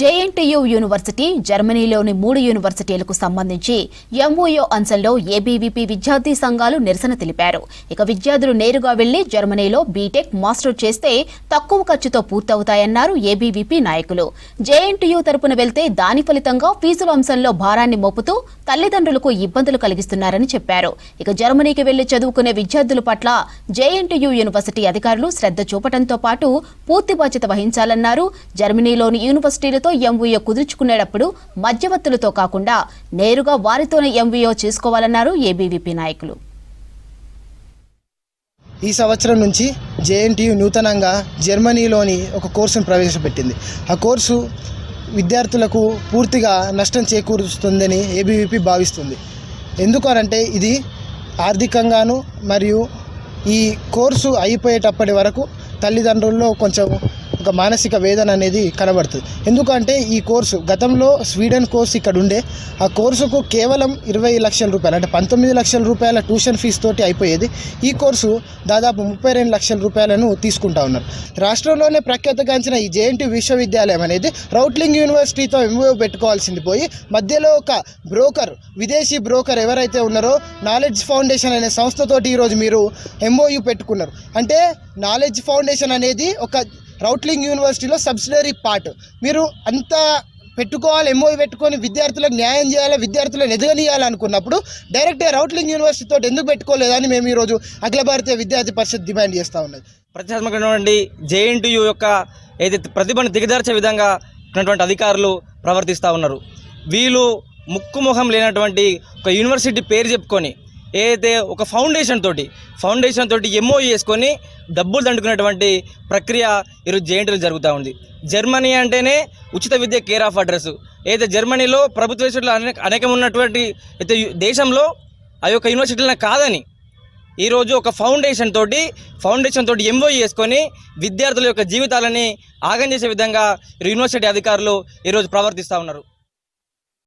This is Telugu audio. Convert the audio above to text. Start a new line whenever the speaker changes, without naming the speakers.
జేఎన్టీయు యూనివర్సిటీ జర్మనీలోని మూడు యూనివర్సిటీలకు సంబంధించి ఎంఓయో అంశంలో ఏబీవీపీ విద్యార్థి సంఘాలు నిరసన తెలిపారు. ఇక విద్యార్థులు నేరుగా వెళ్ళి జర్మనీలో బీటెక్ మాస్టర్ చేస్తే తక్కువ ఖర్చుతో పూర్తవుతాయన్నారు ఏబీవీపీ నాయకులు. జేఎన్టీయు తరపున వెళ్తే దాని ఫలితంగా ఫీజుల అంశంలో భారాన్ని మోపుతూ తల్లిదండ్రులకు ఇబ్బందులు కలిగిస్తున్నారని చెప్పారు. ఇక జర్మనీకి వెళ్ళి చదువుకునే విద్యార్థుల పట్ల జేఎన్టీయు యూనివర్సిటీ అధికారులు శ్రద్ధ చూపడంతో పాటు పూర్తి బాధ్యత వహించాలన్నారు. జర్మనీలోని యూనివర్సిటీలతో ఎంవీఓ కుదుర్చుకునేటప్పుడు మధ్యవర్తులతో కాకుండా నేరుగా వారితోనే ఎంవీఓ చేసుకోవాలన్నారు ఏబీవీపీ నాయకులు.
ఈ సంవత్సరం నుంచి జేఎన్టీయు నూతనంగా జర్మనీలోని ఒక కోర్సును ప్రవేశపెట్టింది. ఆ కోర్సు విద్యార్థులకు పూర్తిగా నష్టం చేకూరుస్తుందని ఏబీవీపీ భావిస్తుంది. ఎందుకనంటే ఇది ఆర్థికంగాను మరియు ఈ కోర్సు అయిపోయేటప్పటి వరకు తల్లిదండ్రుల్లో కొంచెం ఒక మానసిక వేదన అనేది కనబడుతుంది. ఎందుకంటే ఈ కోర్సు గతంలో స్వీడన్ కోర్సు ఇక్కడ ఉండే ఆ కోర్సుకు కేవలం ఇరవై లక్షల రూపాయలు అంటే పంతొమ్మిది లక్షల రూపాయల ట్యూషన్ ఫీజు తోటి అయిపోయేది. ఈ కోర్సు దాదాపు ముప్పై రెండు లక్షల రూపాయలను తీసుకుంటా ఉన్నారు. రాష్ట్రంలోనే ప్రఖ్యాతగాంచిన ఈ జేఎన్టీ విశ్వవిద్యాలయం అనేది రౌట్లింగ్ యూనివర్సిటీతో ఎంఓ పెట్టుకోవాల్సింది పోయి మధ్యలో ఒక బ్రోకర్ విదేశీ బ్రోకర్ ఎవరైతే ఉన్నారో నాలెడ్జ్ ఫౌండేషన్ అనే సంస్థతోటి ఈరోజు మీరు ఎంఓయూ పెట్టుకున్నారు. అంటే నాలెడ్జ్ ఫౌండేషన్ అనేది ఒక రౌట్లింగ్ యూనివర్సిటీలో సబ్సిడరీ పార్ట్. మీరు అంత పెట్టుకోవాలి ఎంఓ పెట్టుకొని విద్యార్థులకు న్యాయం చేయాలి విద్యార్థులను ఎదగనీయాలనుకున్నప్పుడు డైరెక్ట్గా రౌట్లింగ్ యూనివర్సిటీతో ఎందుకు పెట్టుకోలేదని మేము ఈరోజు అఖిల భారతీయ విద్యార్థి పరిషత్ డిమాండ్ చేస్తూ ఉన్నది.
ప్రతిష్టాత్మకమైనటువంటి జేఎన్టీయూ యొక్క ఏదైతే ప్రతిభను దిగదార్చే విధంగా ఉన్నటువంటి అధికారులు ప్రవర్తిస్తూ ఉన్నారు. వీళ్ళు ముక్కు ముఖం లేనటువంటి ఒక యూనివర్సిటీ పేరు చెప్పుకొని ఏదైతే ఒక ఫౌండేషన్ తోటి ఫౌండేషన్ తోటి ఎంఓ చేసుకొని డబ్బులు దండుకునేటువంటి ప్రక్రియ ఈరోజు జేఎన్టీలో జరుగుతూ ఉంది. జర్మనీ అంటేనే ఉచిత విద్య కేర్ ఆఫ్ అడ్రస్ ఏదైతే జర్మనీలో ప్రభుత్వ యూనివర్సిటీలు అనేక అనేకం ఉన్నటువంటి అయితే దేశంలో ఆ యొక్క యూనివర్సిటీలను కాదని ఈరోజు ఒక ఫౌండేషన్ తోటి ఫౌండేషన్ తోటి ఎంఓ చేసుకొని విద్యార్థుల యొక్క జీవితాలని ఆగం చేసే విధంగా యూనివర్సిటీ అధికారులు ఈరోజు ప్రవర్తిస్తూ ఉన్నారు.